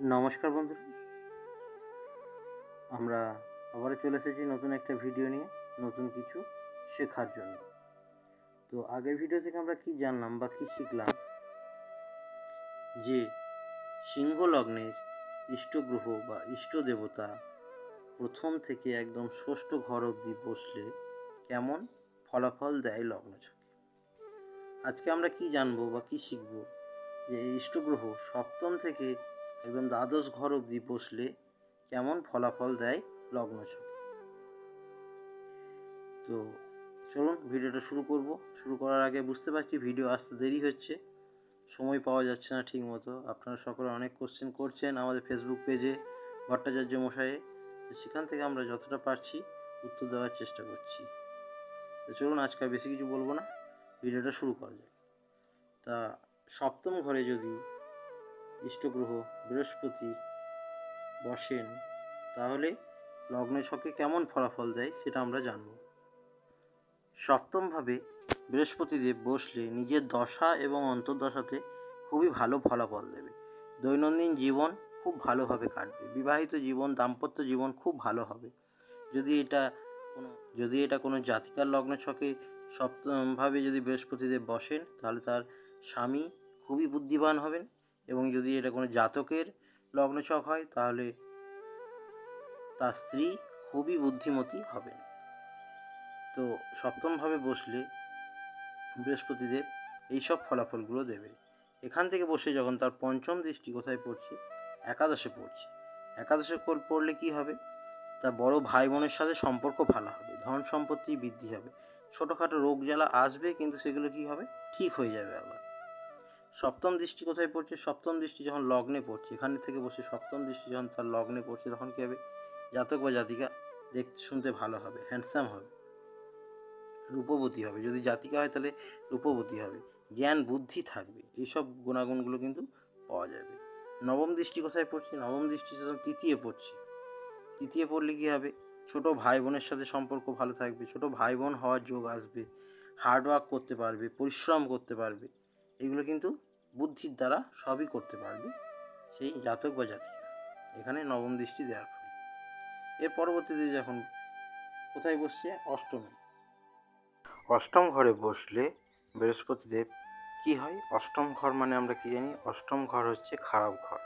নমস্কার বন্ধুরা আমরা আবারও চলে এসেছি নতুন একটা ভিডিও নিয়ে, নতুন কিছু শেখার জন্য। তো আগের ভিডিও থেকে আমরা কি জানলাম বা কি শিখলাম? যে সিংহ লগ্নের ইষ্টগ্রহ বা ইষ্ট দেবতা প্রথম থেকে একদম ষষ্ঠ ঘর অবধি বসলে কেমন ফলাফল দেয় লগ্ন ছকে আজকে আমরা কি জানব বা কি শিখব? যে ইষ্টগ্রহ সপ্তম থেকে একদম দ্বাদশ ঘর অবধি বসলে কেমন ফলাফল দেয় লগ্ন ছকে তো চলুন ভিডিওটা শুরু করব। শুরু করার আগে বুঝতে পারছি ভিডিও আসতে দেরি হচ্ছে। সময় পাওয়া যাচ্ছে না ঠিক মতো আপনারা সকলে অনেক কোশ্চেন করছেন আমাদের ফেসবুক পেজে ভট্টাচার্য মশাইয়ে। তো সেখান থেকে আমরা যতটা পারছি উত্তর দেওয়ার চেষ্টা করছি। তো চলুন আজকে বেশি কিছু বলব না। ভিডিওটা শুরু করা যাক। তা সপ্তম ঘরে যদি ইষ্টগ্রহ, বৃহস্পতি বসেন, তাহলে লগ্ন ছকে কেমন ফলাফল দেয় সেটা আমরা জানব। সপ্তমভাবে বৃহস্পতিদেব বসলে নিজের দশা এবং অন্তর্দশাতে খুবই ভালো ফলাফল দেবে। দৈনন্দিন জীবন খুব ভালোভাবে কাটবে। বিবাহিত জীবন, দাম্পত্য জীবন খুব ভালো হবে। যদি এটা কোনো, যদি এটা কোনো জাতিকার লগ্ন ছকে সপ্তমভাবে যদি বৃহস্পতিদেব বসেন, তাহলে তার স্বামী খুবই বুদ্ধিমান হবেন। এবং যদি এটা কোনো জাতকের লগ্নছক হয়, তাহলে তার স্ত্রী খুবই বুদ্ধিমতী হবেন তো সপ্তমভাবে বসলে বৃহস্পতিদেব এইসব ফলাফলগুলো দেবে। এখান থেকে বসে যখন তার পঞ্চম দৃষ্টি কোথায় পড়ছে? একাদশে পড়ছে। একাদশে পড়লে কি হবে? তার বড় ভাই বোনের সাথে সম্পর্ক ভালো হবে ধন সম্পত্তি বৃদ্ধি হবে। ছোটোখাটো রোগ জ্বালা আসবে, কিন্তু সেগুলো কি হবে? ঠিক হয়ে যাবে আবার। সপ্তম দৃষ্টি কোথায় পড়ছে? সপ্তম দৃষ্টি যখন লগ্নে পড়ছে, এখান থেকে বসে সপ্তম দৃষ্টি যখন তার লগ্নে পড়ছে, তখন কী হবে? জাতক বা জাতিকা দেখতে শুনতে ভালো হবে হ্যান্ডসাম হবে, রূপবতী হবে। যদি জাতিকা হয় তাহলে রূপবতী হবে, জ্ঞান, বুদ্ধি থাকবে, এইসব গুণাগুণগুলো কিন্তু পাওয়া যাবে। নবম দৃষ্টি কোথায় পড়ছে? নবম দৃষ্টি যখন তৃতীয় পড়ছে, তৃতীয় পড়লে কী হবে? ছোট ভাই বোনের সাথে সম্পর্ক ভালো থাকবে, ছোট ভাই বোন হওয়ার যোগ আসবে হার্ডওয়ার্ক করতে পারবে, পরিশ্রম করতে পারবে, এগুলো কিন্তু বুদ্ধির দ্বারা সবই করতে পারবে সেই জাতক বা জাতিকা। এখানে নবম দৃষ্টি দেওয়ার ফলে। এর পরবর্তীতে যখন কোথায় বসছে? অষ্টমী। অষ্টম ঘরে বসলে বৃহস্পতিদেব কি হয়? অষ্টম ঘর মানে আমরা কি জানি? অষ্টম ঘর হচ্ছে খারাপ ঘর।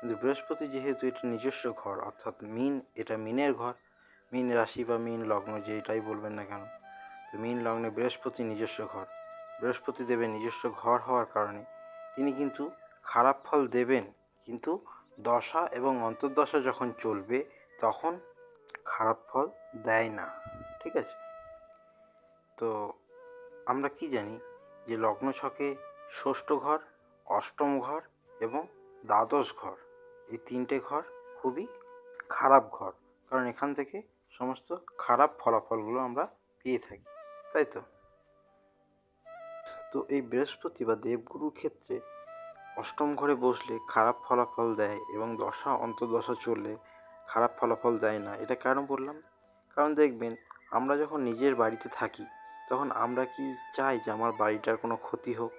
কিন্তু বৃহস্পতি যেহেতু এটা নিজস্ব ঘর, অর্থাৎ মিন, এটা মিনের ঘর, মিন রাশি বা মিন লগ্ন যেটাই বলবেন না কেন? তো মিন লগ্নে বৃহস্পতি নিজস্ব ঘর। বৃহস্পতি দেবের নিজস্ব ঘর হওয়ার কারণে তিনি কিন্তু খারাপ ফল দেবেন, কিন্তু দশা এবং অন্তর্দশা যখন চলবে, তখন খারাপ ফল দেয় না, ঠিক আছে? তো আমরা কি জানি যে লগ্ন ছকে ষষ্ঠ ঘর, অষ্টম ঘর এবং দ্বাদশ ঘর, এই তিনটে ঘর খুবই খারাপ ঘর, কারণ এখান থেকে সমস্ত খারাপ ফলাফলগুলো আমরা পেয়ে থাকি, তাই তো? তো এই বৃহস্পতি বা দেবগুরুর ক্ষেত্রে অষ্টম ঘরে বসলে খারাপ ফলাফল দেয় এবং দশা অন্তর্দশা চললে খারাপ ফলাফল দেয় না। এটা কেন বললাম? কারণ দেখবেন, আমরা যখন নিজের বাড়িতে থাকি, তখন আমরা কি চাই যে আমার বাড়িটার কোনো ক্ষতি হোক?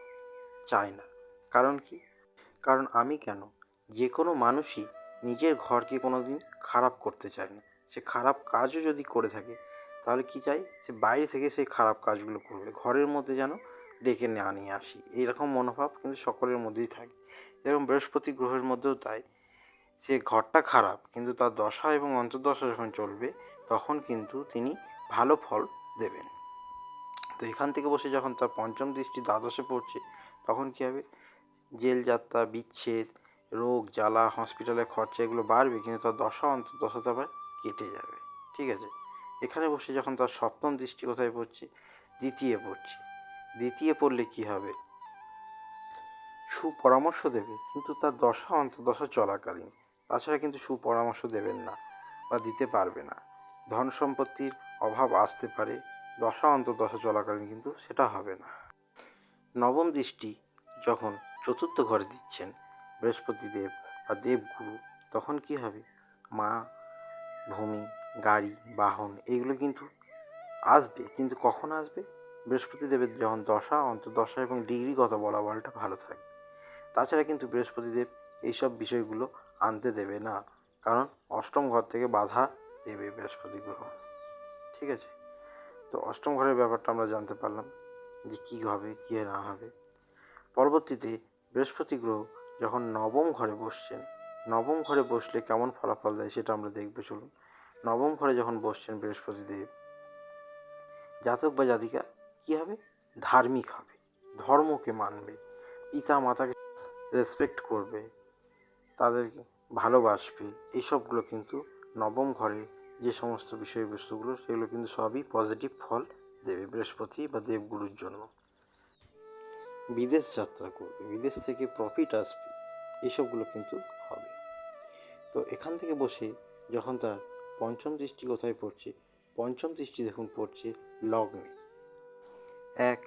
চাই না। কারণ কি? কারণ আমি কেন? যে কোনো মানুষই নিজের ঘরকে কোনো দিন খারাপ করতে চায় না। সে খারাপ কাজও যদি করে থাকে, তাহলে কি চাই? সে বাইরে থেকে সেই খারাপ কাজগুলো করবে। ঘরের মধ্যে যেন ডেকে না নিয়ে আসি। এইরকম মনোভাব কিন্তু সকলের মধ্যেই থাকে। যেরকম বৃহস্পতি গ্রহের মধ্যেও তাই। সে ঘরটা খারাপ, কিন্তু তার দশা এবং অন্তর্দশা যখন চলবে, তখন কিন্তু তিনি ভালো ফল দেবেন। তো এখান থেকে বসে যখন তার পঞ্চম দৃষ্টি দ্বাদশে পড়ছে, তখন কী হবে? জেল যাত্রা বিচ্ছেদ, রোগ, জ্বালা, হসপিটালের খরচা এগুলো বাড়বে, কিন্তু তার দশা, অন্তর্দশা তো আবার কেটে যাবে। ঠিক আছে? এখানে বসে যখন তার সপ্তম দৃষ্টি কোথায় পড়ছে? দ্বিতীয় পড়ছে। দ্বিতীয় পড়লে কি হবে? সুপরামর্শ দেবে, কিন্তু তার দশা অন্তর্দশা চলাকালীন। তাছাড়া কিন্তু সুপরামর্শ দেবেন না বা দিতে পারবে না। ধন সম্পত্তির অভাব আসতে পারে, দশা অন্তর্দশা চলাকালীন কিন্তু সেটা হবে না। নবম দৃষ্টি, যখন চতুর্থ ঘরে দিচ্ছেন বৃহস্পতি দেব বা দেবগুরু, তখন কি হবে? মা, ভূমি, গাড়ি, বাহন, এগুলো কিন্তু আসবে, কিন্তু কখন আসবে? বৃহস্পতি দেবের যখন দশা অন্তর্দশা এবং ডিগ্রিগত বলাবলটা ভালো থাকে। তাছাড়া কিন্তু বৃহস্পতিদেব এইসব বিষয়গুলো আনতে দেবে না। কারণ অষ্টম ঘর থেকে বাধা দেবে বৃহস্পতি গ্রহ। ঠিক আছে? তো অষ্টম ঘরের ব্যাপারটা আমরা জানতে পারলাম যে কী হবে, কী না হবে। পরবর্তীতে বৃহস্পতি গ্রহ যখন নবম ঘরে বসছেন, নবম ঘরে বসলে কেমন ফলাফল দেয় সেটা আমরা দেখবে। চলুন। নবম ঘরে যখন বসছেন বৃহস্পতি দেব, জাতক বা জাতিকা কী হবে? ধার্মিক হবে। ধর্মকে মানবে। পিতা মাতাকে রেসপেক্ট করবে। তাদেরকে ভালোবাসবে। এইসবগুলো কিন্তু নবম ঘরে যে সমস্ত বিষয়বস্তুগুলো, সেগুলো কিন্তু সবই পজিটিভ ফল দেবে বৃহস্পতি বা দেবগুরুর জন্য। বিদেশ যাত্রা করবে। বিদেশ থেকে প্রফিট আসবে। এইসবগুলো কিন্তু হবে। তো এখান থেকে বসে যখন তার পঞ্চম দৃষ্টি কোথায় পড়ছে? পঞ্চম দৃষ্টি দেখুন, পড়ছে লগ্নে। এক,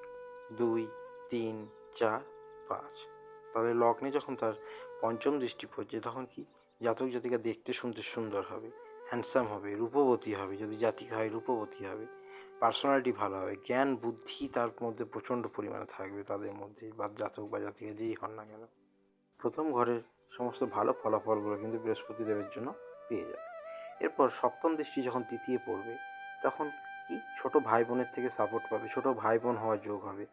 দুই, তিন, চার, পাঁচ। তাহলে লগ্নে যখন তার পঞ্চম দৃষ্টি পড়ছে, তখন কি জাতক জাতিকা দেখতে শুনতে সুন্দর হবে হ্যান্ডসাম হবে, রূপবতী হবে, যদি জাতিকা হয় রূপবতী হবে পার্সোনালিটি ভালো হবে, জ্ঞান, বুদ্ধি তার মধ্যে প্রচণ্ড পরিমাণে থাকবে তাদের মধ্যে, বা জাতক বা জাতিকা যেই হন না কেন। প্রথম ঘরের সমস্ত ভালো ফলাফলগুলো কিন্তু বৃহস্পতি দেবের জন্য পেয়ে যাবে। এরপর সপ্তম দৃষ্টি যখন তৃতীয় পড়বে, তখন কি ছোট ভাই বোনের থেকে সাপোর্ট পাবে, ছোট ভাই বোন হওয়ার যোগ হবে।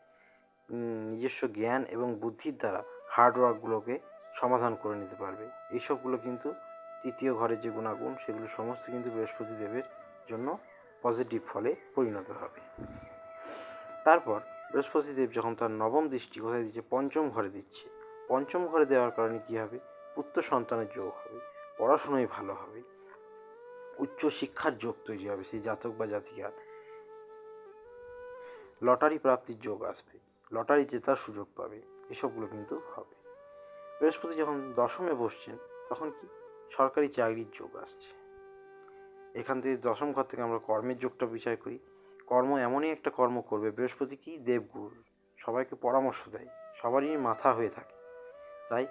নিজস্ব জ্ঞান এবং বুদ্ধির দ্বারা হার্ডওয়ার্কগুলোকে সমাধান করে নিতে পারবে। এইসবগুলো কিন্তু তৃতীয় ঘরের যে গুণাগুণ, সেগুলো সমস্ত কিন্তু বৃহস্পতি দেবের জন্য পজিটিভ ফলে পরিণত হবে। তারপর বৃহস্পতি দেব যখন তার নবম দৃষ্টি কোথায় দিচ্ছে? পঞ্চম ঘরে দিচ্ছে। পঞ্চম ঘরে দেওয়ার কারণে কী হবে? পুত্র সন্তানের যোগ হবে পড়াশোনায় ভালো হবে। উচ্চ শিক্ষার যোগ তৈরি হবে, সেই জাতক বা জাতিকার। লটারি প্রাপ্তির যোগ আসবে, লটারি জেতার সুযোগ পাবে, এসবগুলো কিন্তু হবে। বৃহস্পতি যখন দশমে বসছেন, তখন কি? সরকারি চাকরির যোগ আসছে। এখান থেকে দশম ঘর থেকে আমরা কর্মের যোগটা বিচার করি। কর্ম এমনই একটা কর্ম করবে, বৃহস্পতি কি? দেবগুরু। সবাইকে পরামর্শ দেয়, সবারই মাথা হয়ে থাকে। তাই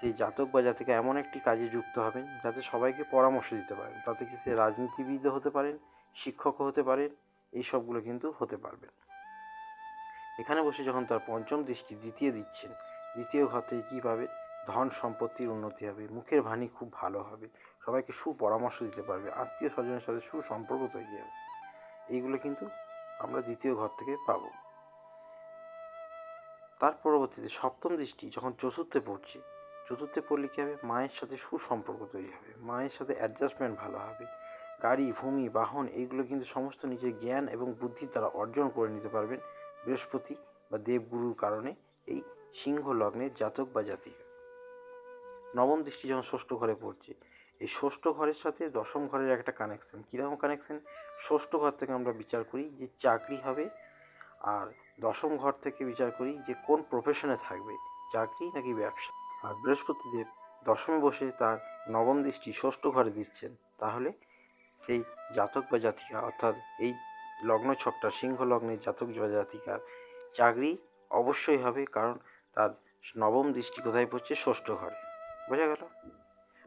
সেই জাতক বা জাতিকা এমন একটি কাজে যুক্ত হবেন যাতে সবাইকে পরামর্শ দিতে পারেন। তাতে কি সে রাজনীতিবিদও হতে পারেন শিক্ষকও হতে পারেন, এই সবগুলো কিন্তু হতে পারবেন। এখানে বসে যখন তার পঞ্চম দৃষ্টি দ্বিতীয় দিচ্ছেন, দ্বিতীয় ঘর থেকে কী পাবে ধন সম্পত্তির উন্নতি হবে, মুখের ভানি খুব ভালো হবে, সবাইকে সুপরামর্শ দিতে পারবে, আত্মীয় স্বজনের সাথে সুসম্পর্ক তৈরি হবে। এইগুলো কিন্তু আমরা দ্বিতীয় ঘর থেকে পাবো। তার পরবর্তীতে সপ্তম দৃষ্টি যখন চতুর্থে পড়ছে চতুর্থে পড়লে কী হবে? মায়ের সাথে সুসম্পর্ক তৈরি হবে। মায়ের সাথে অ্যাডজাস্টমেন্ট ভালো হবে। গাড়ি, ভূমি, বাহন, এইগুলো কিন্তু সমস্ত নিজের জ্ঞান এবং বুদ্ধির দ্বারা অর্জন করে নিতে পারবেন বৃহস্পতি বা দেবগুরুর কারণে এই সিংহ লগ্নের জাতক বা জাতিকা নবম দৃষ্টি যখন ষষ্ঠ ঘরে পড়ছে, এই ষষ্ঠ ঘরের সাথে দশম ঘরের একটা কানেকশন কীরকম কানেকশন ষষ্ঠ ঘর থেকে আমরা বিচার করি যে চাকরি হবে আর দশম ঘর থেকে বিচার করি যে কোন প্রফেশনে থাকবে, চাকরি নাকি ব্যবসা? আর বৃহস্পতিদেব দশমে বসে তার নবম দৃষ্টি ষষ্ঠ ঘরে দিচ্ছেন। তাহলে সেই জাতক বা জাতিকা, অর্থাৎ এই লগ্ন ছকটা, সিংহ লগ্নের জাতক বা জাতিকার চাকরি অবশ্যই হবে, কারণ তার নবম দৃষ্টি কোথায় পড়ছে? ষষ্ঠ ঘরে। বোঝা গেল?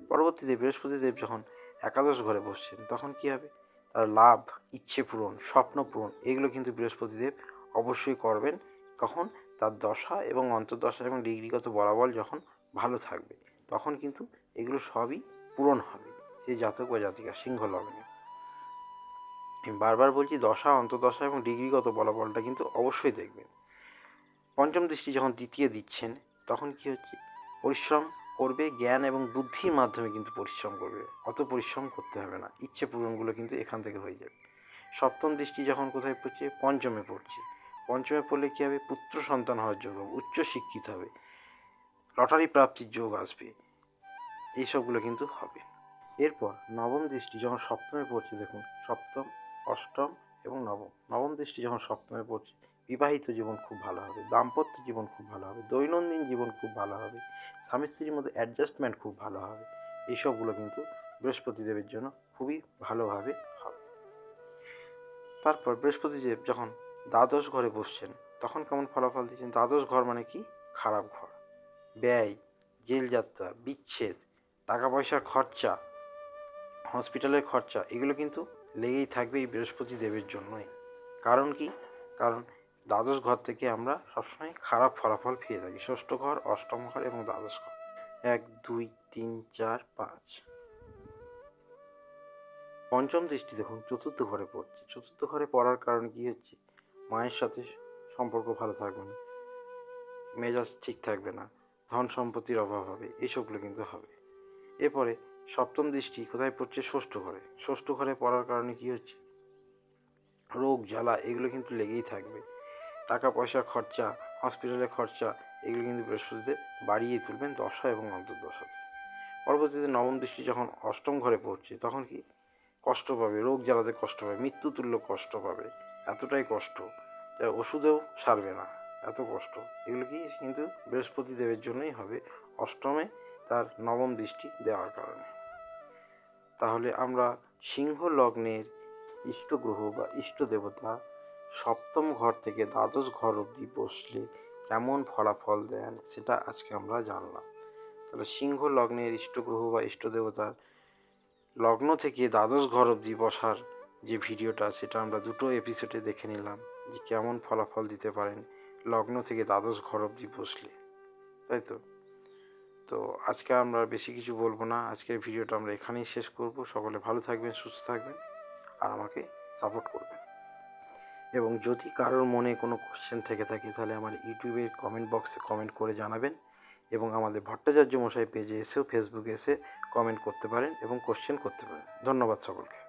পরবর্তীতে বৃহস্পতিদেব যখন একাদশ ঘরে বসছেন, তখন কী হবে? তার লাভ, ইচ্ছে পূরণ, স্বপ্ন পূরণ, এগুলো কিন্তু বৃহস্পতিদেব অবশ্যই করবেন। কখন? তার দশা এবং অন্তর্দশা এবং ডিগ্রিগত বলাবল যখন ভালো থাকবে। তখন কিন্তু এগুলো সবই পূরণ হবে। সেই জাতক বা জাতিকা সিংহ লগ্নে। আমি বারবার বলছি, দশা অন্তদশা এবং ডিগ্রিগত বলাবলটা কিন্তু অবশ্যই দেখবেন। পঞ্চম দৃষ্টি যখন দ্বিতীয় দিচ্ছেন, তখন কি হচ্ছে? পরিশ্রম করবে, জ্ঞান এবং বুদ্ধির মাধ্যমে কিন্তু পরিশ্রম করবে। অত পরিশ্রম করতে হবে না। ইচ্ছে পূরণগুলো কিন্তু এখান থেকে হয়ে যাবে। সপ্তম দৃষ্টি যখন কোথায় পড়ছে? পঞ্চমে পড়ছে। পঞ্চমে পড়লে কী হবে? পুত্র সন্তান হওয়ার যোগ হবে উচ্চ শিক্ষিত হবে। লটারি প্রাপ্তির যোগ আসবে। এইসবগুলো কিন্তু হবে। এরপর নবম দৃষ্টি যখন সপ্তমে পড়ছে, দেখুন, সপ্তম, অষ্টম এবং নবম। নবম দৃষ্টি যখন সপ্তমে পড়ছে, বিবাহিত জীবন খুব ভালো হবে, দাম্পত্য জীবন খুব ভালো হবে, দৈনন্দিন জীবন খুব ভালো হবে, স্বামী স্ত্রীর মধ্যে অ্যাডজাস্টমেন্ট খুব ভালো হবে। এইসবগুলো কিন্তু বৃহস্পতিদেবের জন্য খুবই ভালোভাবে হবে। তারপর বৃহস্পতিদেব যখন দ্বাদশ ঘরে বসছেন, তখন কেমন ফলাফল দিচ্ছেন? দ্বাদশ ঘর মানে কি? খারাপ ঘর। ব্যয় জেলযাত্রা বিচ্ছেদ টাকা পয়সার খরচা, হসপিটালের খরচা, এগুলো কিন্তু লেগেই থাকবে এই বৃহস্পতি দেবের জন্যই। কারণ কি? কারণ দ্বাদশ ঘর থেকে আমরা সবসময় খারাপ ফলাফল পেয়ে থাকি। ষষ্ঠ ঘর, অষ্টম ঘর এবং দ্বাদশ ঘর। এক, দুই, তিন, চার, পাঁচ। পঞ্চম দৃষ্টি দেখুন, চতুর্থ ঘরে পড়ছে। চতুর্থ ঘরে পড়ার কারণে কী হচ্ছে? মায়ের সাথে সম্পর্ক ভালো থাকবে না। মেজাজ ঠিক থাকবে না। ধন সম্পত্তির অভাব হবে এইসবগুলো কিন্তু হবে। এরপরে সপ্তম দৃষ্টি কোথায় পড়ছে? ষষ্ঠ ঘরে। ষষ্ঠ ঘরে পড়ার কারণে কী হচ্ছে? রোগ, জ্বালা, এগুলো কিন্তু লেগেই থাকবে। টাকা, পয়সা, খরচা হসপিটালে খরচা, এগুলো কিন্তু বৃহস্পতিতে বাড়িয়ে তুলবেন দশা এবং অন্তর্দশাতে। পরবর্তীতে নবম দৃষ্টি যখন অষ্টম ঘরে পড়ছে, তখন কি? কষ্ট পাবে, রোগ, জ্বালাতে কষ্ট পাবে, মৃত্যুতুল্য কষ্ট পাবে, এতটাই কষ্ট যা ওষুধেও সারবে না। এত কষ্ট। এগুলো কি কিন্তু বৃহস্পতি দেবের জন্যই হবে। অষ্টমে তার নবম দৃষ্টি দেওয়ার কারণে। তাহলে আমরা সিংহ লগ্নের ইষ্ট গ্রহ বা ইষ্ট দেবতা সপ্তম ঘর থেকে দ্বাদশ ঘর অবধি বসলে কেমন ফলাফল দেন সেটা আজকে আমরা জানলাম। তাহলে সিংহ লগ্নের ইষ্ট গ্রহ বা ইষ্ট দেবতার লগ্ন থেকে দ্বাদশ ঘর অবধি বসার যে ভিডিওটা, সেটা আমরা দুটো এপিসোডে দেখে নিলাম যে কেমন ফলাফল দিতে পারেন। লগ্ন থেকে দ্বাদশ ঘর অবধি বসলে, তাই তো? তো আজকে আমরা বেশি কিছু বলব না, আজকের ভিডিওটা আমরা এখানেই শেষ করব। সকলে ভালো থাকবেন, সুস্থ থাকবেন, আর আমাকে সাপোর্ট করবেন। এবং যদি কারোর মনে কোনো কোশ্চেন থেকে থাকে, তাহলে আমার ইউটিউবের কমেন্ট বক্সে কমেন্ট করে জানাবেন এবং আমাদের ভট্টাচার্য মশাই পেজে এসেও ফেসবুকে এসে কমেন্ট করতে পারেন এবং কোশ্চেন করতে পারেন। ধন্যবাদ সকলকে।